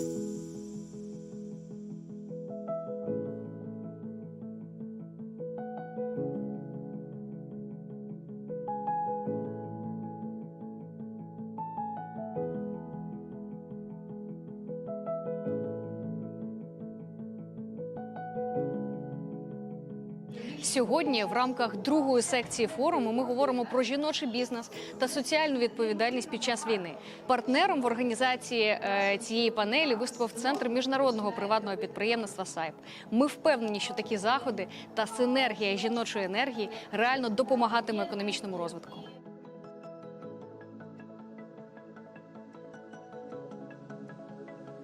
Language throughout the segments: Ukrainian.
Thank you. Сьогодні в рамках другої секції форуму ми говоримо про жіночий бізнес та соціальну відповідальність під час війни. Партнером в організації е, цієї панелі виступив центр міжнародного приватного підприємництва САЙП. Ми впевнені, що такі заходи та синергія жіночої енергії реально допомагатиме економічному розвитку.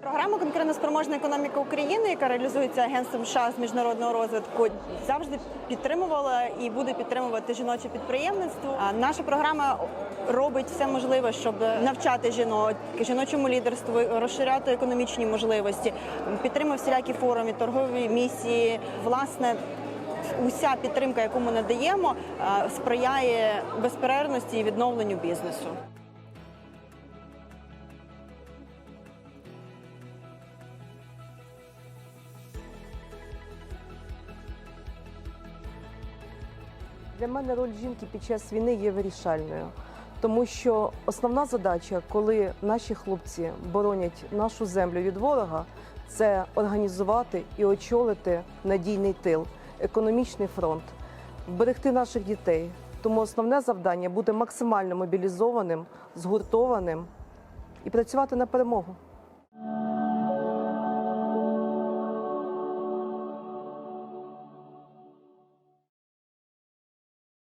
Програма конкурентоспроможна економіка України, яка реалізується агентством США з міжнародного розвитку, завжди підтримувала і буде підтримувати жіноче підприємництво. А наша програма робить все можливе, щоб навчати жінок жіночому лідерству, розширяти економічні можливості, підтримує всілякі форуми, торгові місії. Власне, уся підтримка, яку ми надаємо, сприяє безперервності і відновленню бізнесу. Для мене роль жінки під час війни є вирішальною, тому що основна задача, коли наші хлопці боронять нашу землю від ворога, це організувати і очолити надійний тил, економічний фронт, вберегти наших дітей. Тому основне завдання бути максимально мобілізованим, згуртованим і працювати на перемогу.